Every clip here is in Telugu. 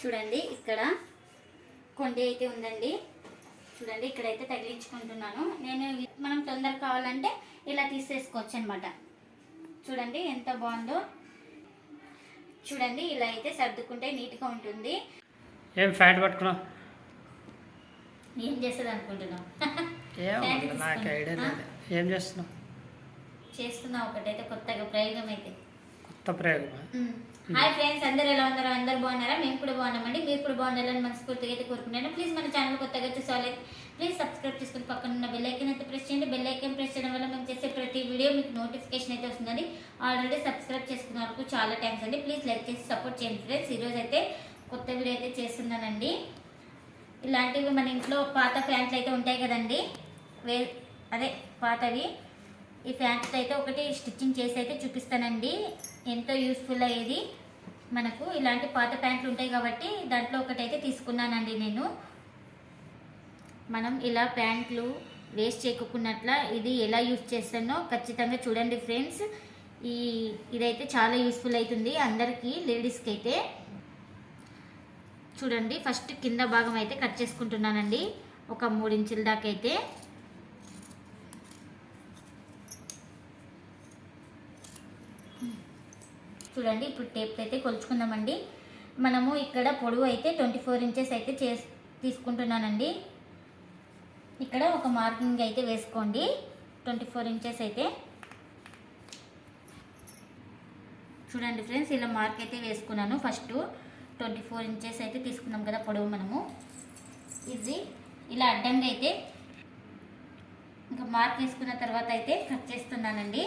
చూడండి ఇక్కడ కొండి అయితే ఉందండి. చూడండి ఇక్కడైతే తగిలించుకుంటున్నాను. నేను మనం తొందర కావాలంటే ఇలా తీసేసుకోవచ్చు అనమాట చూడండి ఎంత బాగుందో. చూడండి ఇలా అయితే సర్దుకుంటే నీట్గా ఉంటుంది. ఏం ఫ్యాట్ పట్టుకున్నావు? ఏం చేస్తుంది అనుకుంటున్నాం ఏం Pant నాకు తీసుకున్నా. ఐడియా లేదు. ఏం చేస్తున్నావు? చేస్తున్నా ఒకటైతే కొత్తగా ప్రయోగం అయితే హాయ్ ఫ్రెండ్స్ అందరూ ఎలా ఉన్నారో? అందరూ బాగున్నారా? మేము కూడా బాగున్నామండి. మీరు కూడా బాగుండాలని మనస్ఫూర్తిగా అయితే కోరుకుంటున్నాను. ప్లీజ్ మన ఛానల్ కొత్తగా చూసాలి ప్లీజ్ సబ్స్క్రైబ్ చేసుకుని పక్కన ఉన్న బెల్ ఐకన్ అయితే ప్రెస్ చేయండి. బెల్ ఐకన్ ప్రెస్ చేయడం వల్ల మేము చేసే ప్రతి వీడియో మీకు నోటిఫికేషన్ అయితే వస్తుందండి. ఆల్రెడీ సబ్స్క్రైబ్ చేసుకున్న వరకు చాలా థ్యాంక్స్ అండి. ప్లీజ్ లైక్ చేసి సపోర్ట్ చేయండి ఫ్రెండ్స్ ఈరోజు అయితే కొత్త వీడియో అయితే చేస్తున్నానండి. ఇలాంటివి మన ఇంట్లో పాత ఫ్యాన్స్ అయితే ఉంటాయి కదండి. వే అదే పాతవి. ఈ ఫ్యాన్స్ అయితే ఒకటి స్టిచ్చింగ్ చేసి అయితే చూపిస్తానండి. ఎంతో యూస్ఫుల్ అయ్యేది. మనకు ఇలాంటి పాత ప్యాంట్లు ఉంటాయి కాబట్టి దాంట్లో ఒకటైతే తీసుకున్నానండి నేను. మనం ఇలా ప్యాంట్లు వేస్ట్ చేయకున్నట్ల ఇది ఎలా యూస్ చేస్తానో ఖచ్చితంగా చూడండి ఫ్రెండ్స్. ఈ ఇదైతే చాలా యూస్ఫుల్ అవుతుంది అందరికీ లేడీస్కి అయితే చూడండి ఫస్ట్ కింద భాగం అయితే కట్ చేసుకుంటున్నానండి. ఒక మూడు ఇంచుల దాకా అయితే. చూడండి ఇప్పుడు టేప్ అయితే కొలుచుకుందామండి. మనము ఇక్కడ పొడవు అయితే ట్వంటీ ఫోర్ ఇంచెస్ అయితే చే తీసుకుంటున్నానండి. ఇక్కడ ఒక మార్కింగ్ అయితే వేసుకోండి. ట్వంటీ ఫోర్ ఇంచెస్ అయితే. చూడండి ఫ్రెండ్స్ ఇలా మార్క్ అయితే వేసుకున్నాను. ఫస్ట్ ట్వంటీ ఫోర్ ఇంచెస్ అయితే తీసుకున్నాం కదా పొడవు మనము. ఇది ఇలా అడ్డంగా అయితే ఇంకా మార్క్ వేసుకున్న తర్వాత అయితే కట్ చేస్తున్నానండి.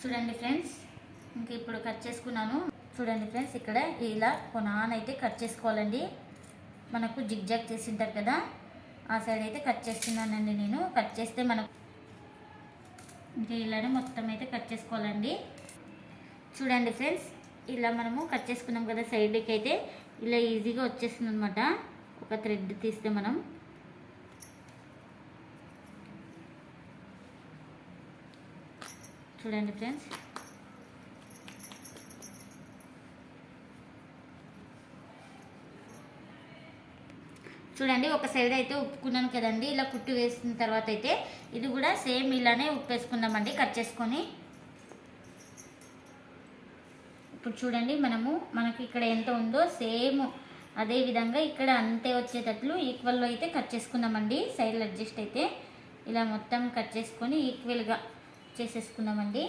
చూడండి ఫ్రెండ్స్ ఇంక ఇప్పుడు కట్ చేసుకున్నాను. చూడండి ఫ్రెండ్స్ ఇక్కడ ఇలా కొనాన్ అయితే కట్ చేసుకోవాలండి. మనకు జిగ్జాగ్ చేసింటారు కదా ఆ సైడ్ అయితే కట్ చేస్తున్నానండి నేను. కట్ చేస్తే మనకు ఇంకా ఇలానే మొత్తం అయితే కట్ చేసుకోవాలండి. చూడండి ఫ్రెండ్స్ ఇలా మనము కట్ చేసుకున్నాం కదా సైడ్కి అయితే ఇలా ఈజీగా వచ్చేస్తుంది అనమాట ఒక థ్రెడ్ తీస్తే మనం. చూడండి ఫ్రెండ్స్. చూడండి ఒక సైడ్ అయితే ఉప్పుకున్నాను కదండి. ఇలా కుట్టు వేసిన తర్వాత అయితే ఇది కూడా సేమ్ ఇలానే ఉప్పేసుకుందామండి కట్ చేసుకొని. ఇప్పుడు చూడండి మనము మనకి ఇక్కడ ఎంత ఉందో సేమ్ అదే విధంగా ఇక్కడ అంతే వచ్చేటట్లు ఈక్వల్లో అయితే కట్ చేసుకుందామండి. సైడ్లు అడ్జస్ట్ అయితే ఇలా మొత్తం కట్ చేసుకొని ఈక్వల్గా చేసేసుకుందామండి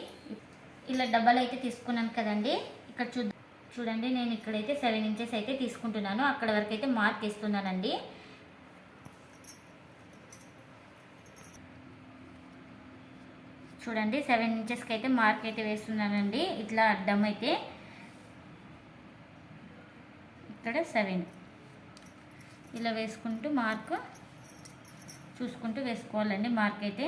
ఇలా డబ్బాలు అయితే తీసుకున్నాను కదండి. ఇక్కడ చూ చూడండి నేను ఇక్కడైతే సెవెన్ ఇంచెస్ అయితే తీసుకుంటున్నాను. అక్కడ వరకు అయితే మార్క్ ఇస్తున్నానండి చూడండి సెవెన్ ఇంచెస్కి అయితే మార్క్ అయితే వేస్తున్నానండి. ఇట్లా అడ్డం అయితే. ఇక్కడ సెవెన్. ఇలా వేసుకుంటూ మార్క్ చూసుకుంటూ వేసుకోవాలండి మార్క్ అయితే.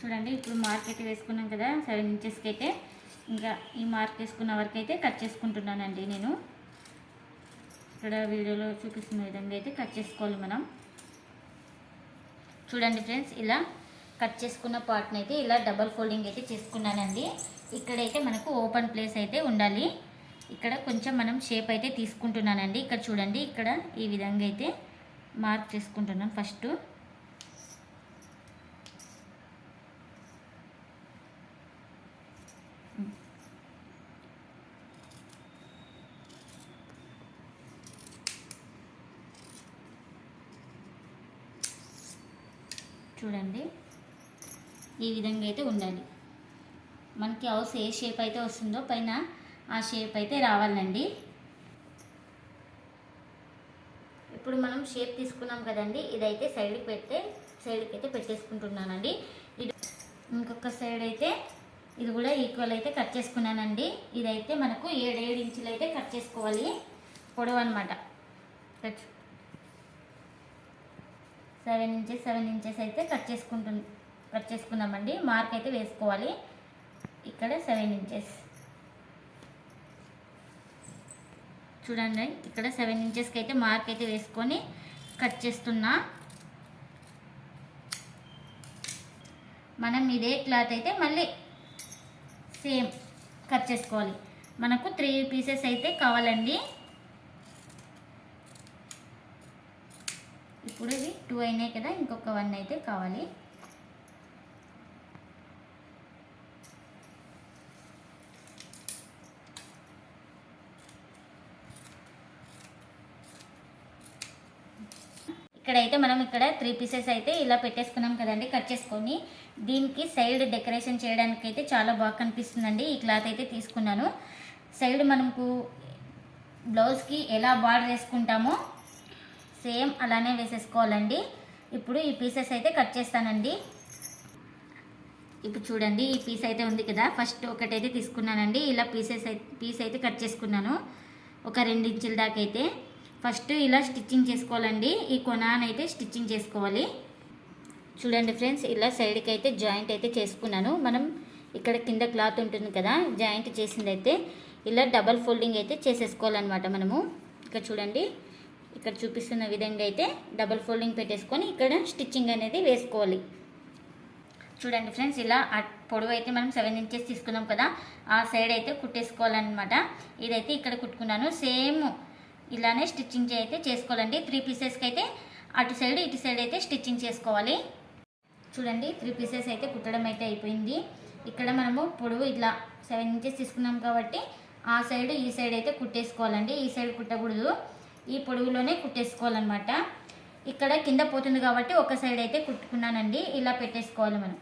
చూడండి ఇప్పుడు మార్కెట్ వేసుకున్నాం కదా సెవెన్ ఇంచెస్కి అయితే. ఇంకా ఈ మార్క్ వేసుకున్న వరకు అయితే కట్ చేసుకుంటున్నానండి నేను. ఇక్కడ వీడియోలో చూపిస్తున్న విధంగా అయితే కట్ చేసుకోవాలి మనం. చూడండి ఫ్రెండ్స్ ఇలా కట్ చేసుకున్న పార్ట్ని అయితే ఇలా డబల్ ఫోల్డింగ్ అయితే చేసుకున్నానండి. ఇక్కడైతే మనకు ఓపెన్ ప్లేస్ అయితే ఉండాలి. ఇక్కడ కొంచెం మనం షేప్ అయితే తీసుకుంటున్నానండి. ఇక్కడ చూడండి ఇక్కడ ఈ విధంగా అయితే మార్క్ చేసుకుంటున్నాం ఫస్ట్ చూడండి ఈ విధంగా అయితే ఉండాలి. మనకి హౌస్ ఏ షేప్ అయితే వస్తుందో పైన ఆ షేప్ అయితే రావాలండి. ఇప్పుడు మనం షేప్ తీసుకున్నాం కదండి ఇదైతే సైడ్కి పెడితే సైడ్కి అయితే పెట్టేసుకుంటున్నానండి. ఇది ఇంకొక సైడ్ అయితే ఇది కూడా ఈక్వల్ అయితే కట్ చేసుకున్నానండి. ఇదైతే మనకు ఏడు ఏడు ఇంచులు అయితే కట్ చేసుకోవాలి. పొడవు అనమాట cut seven inches seven inches అయితే కట్ చేసుకుంటుంది కట్ చేసుకుందామండి. మార్క్ అయితే వేసుకోవాలి. ఇక్కడ సెవెన్ ఇంచెస్. చూడండి ఇక్కడ సెవెన్ ఇంచెస్కి అయితే మార్క్ అయితే వేసుకొని కట్ చేస్తున్నా. మనం ఇదే క్లాత్ అయితే మళ్ళీ సేమ్ కట్ చేసుకోవాలి. మనకు త్రీ పీసెస్ అయితే కావాలండి. ఇప్పుడు ఇవి టూ అయినాయి కదా ఇంకొక వన్ అయితే కావాలి. ఇక్కడైతే మనం ఇక్కడ త్రీ పీసెస్ అయితే ఇలా పెట్టేసుకున్నాం కదండి కట్ చేసుకొని. దీనికి సైడ్ డెకరేషన్ చేయడానికి అయితే చాలా బాగా కనిపిస్తుందండి. ఈ క్లాత్ అయితే తీసుకున్నాను. సైడ్ మనకు బ్లౌజ్కి ఎలా బార్డర్ వేసుకుంటామో సేమ్ అలానే వేసేసుకోవాలండి. ఇప్పుడు ఈ పీసెస్ అయితే కట్ చేస్తానండి. ఇప్పుడు చూడండి ఈ పీస్ అయితే ఉంది కదా. ఫస్ట్ ఒకటైతే తీసుకున్నానండి. ఇలా పీసెస్ పీస్ అయితే కట్ చేసుకున్నాను. ఒక రెండు ఇంచుల దాకా అయితే. ఫస్ట్ ఇలా స్టిచ్చింగ్ చేసుకోవాలండి. ఈ కొనానైతే స్టిచ్చింగ్ చేసుకోవాలి. చూడండి ఫ్రెండ్స్ ఇలా సైడ్కి అయితే జాయింట్ అయితే చేసుకున్నాను. మనం ఇక్కడ కింద క్లాత్ ఉంటుంది కదా జాయింట్ చేసింది అయితే ఇలా డబల్ ఫోల్డింగ్ అయితే చేసేసుకోవాలన్నమాట మనము. ఇక్కడ చూడండి ఇక్కడ చూపిస్తున్న విధంగా అయితే డబల్ ఫోల్డింగ్ పెట్టేసుకొని ఇక్కడ స్టిచ్చింగ్ అనేది వేసుకోవాలి. చూడండి ఫ్రెండ్స్ ఇలా పొడవు అయితే మనం సెవెన్ ఇంచెస్ తీసుకున్నాం కదా ఆ సైడ్ అయితే కుట్టేసుకోవాలన్నమాట. ఇదైతే ఇక్కడ కుట్టుకున్నాను. సేమ్ ఇలానే స్టిచ్చింగ్ అయితే చేసుకోవాలండి. త్రీ పీసెస్కి అయితే అటు సైడ్ ఇటు సైడ్ అయితే స్టిచ్చింగ్ చేసుకోవాలి. చూడండి త్రీ పీసెస్ అయితే కుట్టడం అయితే అయిపోయింది. ఇక్కడ మనము పొడవు ఇట్లా సెవెన్ ఇంచెస్ తీసుకున్నాం కాబట్టి ఆ సైడ్ ఈ సైడ్ అయితే కుట్టేసుకోవాలండి. ఈ సైడ్ కుట్టకూడదు. ఈ పొడవులోనే కుట్టేసుకోవాలన్నమాట. ఇక్కడ కింద పోతుంది కాబట్టి ఒక సైడ్ అయితే కుట్టుకున్నానండి. ఇలా పెట్టేసుకోవాలి మనం.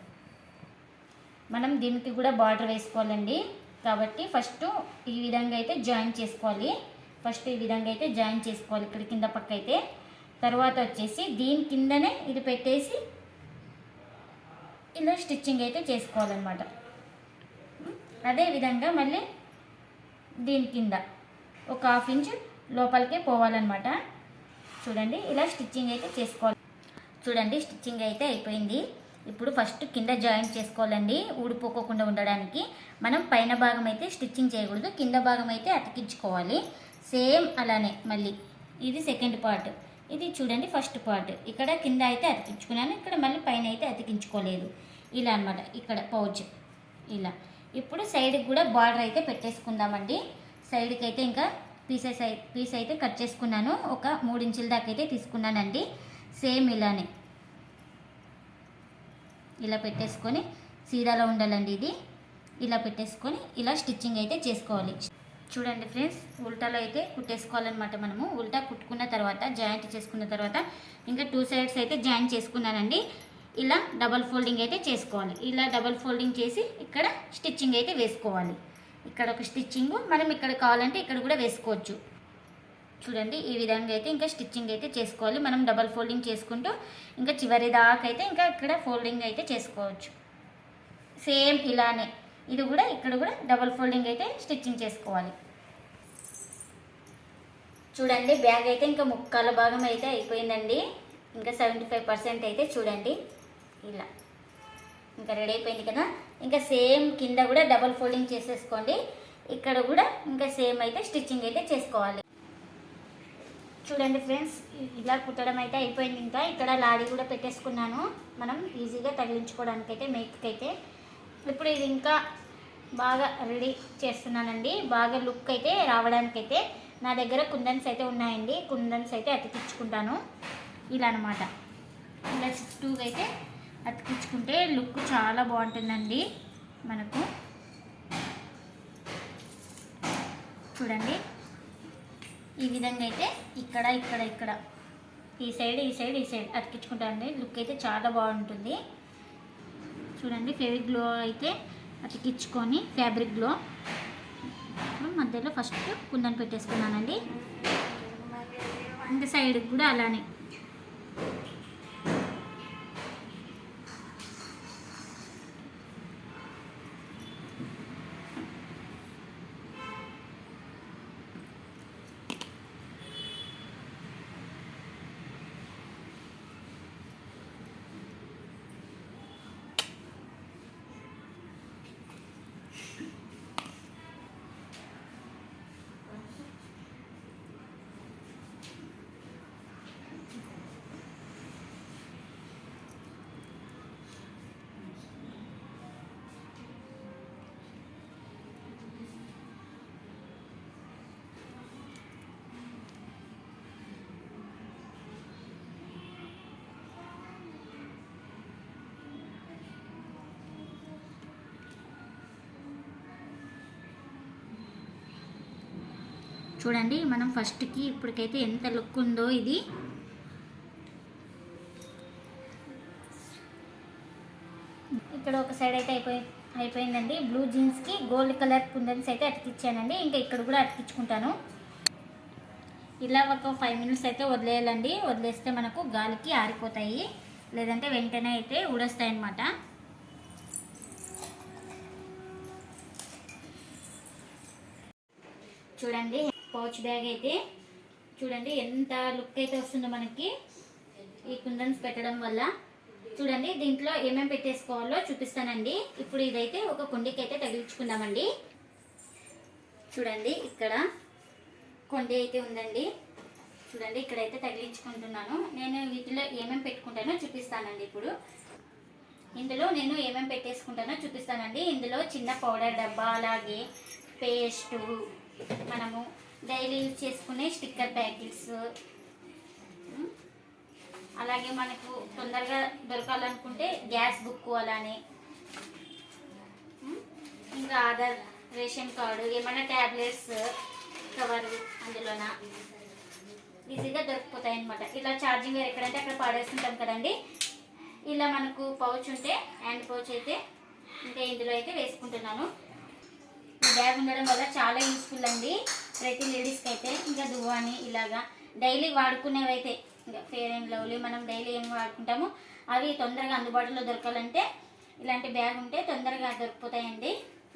మనం దీనికి కూడా బార్డర్ వేసుకోవాలండి. కాబట్టి ఫస్ట్ ఈ విధంగా అయితే జాయిన్ చేసుకోవాలి. ఫస్ట్ ఈ విధంగా అయితే జాయిన్ చేసుకోవాలి. ఇక్కడ కింద పక్క అయితే. తర్వాత వచ్చేసి దీని కిందనే ఇది పెట్టేసి ఇలా స్టిచ్చింగ్ అయితే చేసుకోవాలన్నమాట. అదే విధంగా మళ్ళీ దీని కింద ఒక హాఫ్ ఇంచ్ లోపలికే పోవాలన్నమాట. చూడండి ఇలా స్టిచ్చింగ్ అయితే చేసుకోవాలి. చూడండి స్టిచ్చింగ్ అయితే అయిపోయింది. ఇప్పుడు ఫస్ట్ కింద జాయిన్ చేసుకోవాలండి. ఊడిపోకోకుండా ఉండడానికి. మనం పైన భాగం అయితే స్టిచ్చింగ్ చేయకూడదు. కింద భాగం అయితే అతికించుకోవాలి. సేమ్ అలానే మళ్ళీ. ఇది సెకండ్ పార్ట్. ఇది చూడండి ఫస్ట్ పార్ట్. ఇక్కడ కింద అయితే అతికించుకున్నాను ఇక్కడ మళ్ళీ పైన అయితే అతికించుకోలేదు. ఇలా అన్నమాట ఇక్కడ పౌచ్. ఇలా. ఇప్పుడు సైడ్కి కూడా బార్డర్ అయితే పెట్టేసుకుందామండి. సైడ్కి అయితే ఇంకా పీసెస్ పీస్ అయితే కట్ చేసుకున్నాను. ఒక మూడు ఇంచుల దాకా అయితే తీసుకున్నానండి. సేమ్ ఇలానే. ఇలా పెట్టేసుకొని సీదాలో ఉండాలండి ఇది. ఇలా పెట్టేసుకొని ఇలా స్టిచ్చింగ్ అయితే చేసుకోవాలి. చూడండి ఫ్రెండ్స్ ఉల్టాలో అయితే కుట్టేసుకోవాలన్నమాట మనము. ఉల్టా కుట్టుకున్న తర్వాత జాయింట్ చేసుకున్న తర్వాత ఇంకా టూ సైడ్స్ అయితే జాయింట్ చేసుకున్నానండి. ఇలా డబల్ ఫోల్డింగ్ అయితే చేసుకోవాలి. ఇలా డబల్ ఫోల్డింగ్ చేసి ఇక్కడ స్టిచ్చింగ్ అయితే వేసుకోవాలి. ఇక్కడ ఒక స్టిచ్చింగ్ మనం ఇక్కడ కావాలంటే ఇక్కడ కూడా వేసుకోవచ్చు. చూడండి ఈ విధంగా అయితే ఇంకా స్టిచ్చింగ్ అయితే చేసుకోవాలి. మనం డబల్ ఫోల్డింగ్ చేసుకుంటూ ఇంకా చివరి దాకా అయితే ఇంకా ఇక్కడ ఫోల్డింగ్ అయితే చేసుకోవచ్చు. సేమ్ ఇలానే. ఇది కూడా ఇక్కడ కూడా డబల్ ఫోల్డింగ్ అయితే స్టిచ్చింగ్ చేసుకోవాలి. చూడండి బ్యాగ్ అయితే ఇంకా ముక్కాల భాగం అయితే అయిపోయిందండి. ఇంకా సెవెంటీ ఫైవ్ పర్సెంట్ అయితే చూడండి. ఇలా. ఇంకా రెడీ అయిపోయింది కదా? ఇంకా సేమ్ కింద కూడా డబల్ ఫోల్డింగ్ చేసేసుకోండి. ఇక్కడ కూడా ఇంకా సేమ్ అయితే స్టిచ్చింగ్ అయితే చేసుకోవాలి. చూడండి ఫ్రెండ్స్ ఇలా కుట్టడం అయితే అయిపోయింది ఇంకా. ఇక్కడ లాడీ కూడా పెట్టేసుకున్నాను. మనం ఈజీగా తగిలించుకోవడానికి అయితే మేక్కి అయితే. ఇప్పుడు ఇది ఇంకా బాగా రెడీ చేస్తున్నానండి. బాగా లుక్ అయితే రావడానికి అయితే నా దగ్గర కుందన్స్ అయితే ఉన్నాయండి. కుందన్స్ అయితే అతికించుకుంటాను. ఇలా అనమాట ఇలా చుట్టూగా అయితే అతికించుకుంటే లుక్ చాలా బాగుంటుందండి మనకు. చూడండి. ఈ విధంగా అయితే ఇక్కడ ఇక్కడ ఇక్కడ. ఈ సైడ్ ఈ సైడ్ ఈ సైడ్ అతికించుకుంటానండి. లుక్ అయితే చాలా బాగుంటుంది. చూడండి ఫెవిక్ గ్లో అయితే అతికించుకొని ఫ్యాబ్రిక్ గ్లో మధ్యలో ఫస్ట్ కుందని పెట్టేసుకున్నానండి. ఇంకా సైడ్కి కూడా అలానే. చూడండి మనం ఫస్ట్కి ఇప్పటికైతే ఎంత లుక్ ఉందో ఇది. ఇక్కడ ఒక సైడ్ అయితే అయిపోయి అయిపోయిందండి. బ్లూ జీన్స్కి గోల్డ్ కలర్ కుందన్స్ అయితే అతికిచ్చానండి. ఇంకా ఇక్కడ కూడా అతికించుకుంటాను. ఇలా ఒక ఫైవ్ మినిట్స్ అయితే వదిలేయాలండి. వదిలేస్తే మనకు గాలికి ఆరిపోతాయి. లేదంటే వెంటనే అయితే ఊడొస్తాయి అన్నమాట చూడండి పౌచ్ బ్యాగ్ అయితే చూడండి ఎంత లుక్ అయితే వస్తుందో మనకి ఈ కుందన్స్ పెట్టడం వల్ల. చూడండి దీంట్లో ఏమేమి పెట్టేసుకోవాలో చూపిస్తానండి. ఇప్పుడు ఇదైతే ఒక కుండీకి అయితే తగిలించుకుందామండి. చూడండి ఇక్కడ కొండి అయితే ఉందండి. చూడండి ఇక్కడైతే తగిలించుకుంటున్నాను. నేను వీటిలో ఏమేమి పెట్టుకుంటానో చూపిస్తానండి ఇప్పుడు. ఇందులో నేను ఏమేమి పెట్టేసుకుంటానో చూపిస్తానండి. ఇందులో చిన్న పౌడర్ డబ్బా అలాగే పేస్టు మనము డైలీ యూజ్ చేసుకునే స్టిక్కర్ ప్యాకెట్స్. అలాగే మనకు తొందరగా దొరకాలనుకుంటే గ్యాస్ బుక్ అలానే. ఇంకా ఆధార్ రేషన్ కార్డు ఏమైనా ట్యాబ్లెట్స్ కవర్ అందులోన? ఈజీగా దొరికిపోతాయి అనమాట ఇలా ఛార్జింగ్ వేర్ ఎక్కడంటే అక్కడ పాడేస్తుంటాం కదండి. ఇలా మనకు పౌచ్ ఉంటే హ్యాండ్ పౌచ్ అయితే ఇంకా ఇందులో అయితే వేసుకుంటున్నాను. బ్యాగ్ ఉండడం వల్ల చాలా యూస్ఫుల్ అండి. ప్రతి లేడీస్కి అయితే ఇంకా దువ్వాని ఇలాగా డైలీ వాడుకునేవి అయితే ఇంకా ఫేర్ అండ్ లవ్లీ మనం డైలీ ఏం వాడుకుంటామో అవి తొందరగా అందుబాటులో దొరకాలంటే ఇలాంటి బ్యాగ్ ఉంటే తొందరగా దొరికిపోతాయండి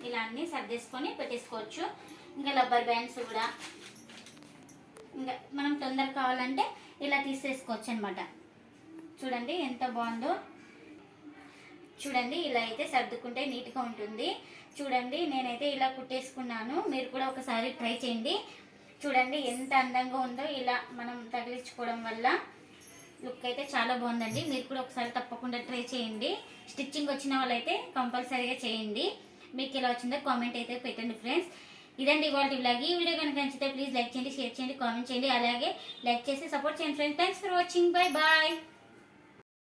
ఇలా అన్నీ సర్దేసుకొని పెట్టేసుకోవచ్చు. ఇంకా రబ్బర్ బ్యాండ్స్ కూడా. ఇంకా మనం తొందరగా కావాలంటే ఇలా తీసేసుకోవచ్చు అనమాట చూడండి ఎంత బాగుందో. చూడండి ఇలా అయితే సర్దుకుంటే నీట్గా ఉంటుంది. చూడండి నేనైతే ఇలా కుట్టేసుకున్నాను. మీరు కూడా ఒకసారి ట్రై చేయండి. చూడండి ఎంత అందంగా ఉందో ఇలా మనం తగిలించుకోవడం వల్ల లుక్ అయితే చాలా బాగుందండి. మీరు కూడా ఒకసారి తప్పకుండా ట్రై చేయండి. స్టిచ్చింగ్ వచ్చిన వాళ్ళైతే కంపల్సరీగా చేయండి. మీకు ఎలా వచ్చిందో కామెంట్ అయితే పెట్టండి ఫ్రెండ్స్. ఇదండి ఇవాళ బ్లాగ్ ఈ వీడియో కనుక నచ్చితే ప్లీజ్ లైక్ చేయండి షేర్ చేయండి కామెంట్ చేయండి. అలాగే లైక్ చేసి సపోర్ట్ చేయండి friends. Thanks for watching bye bye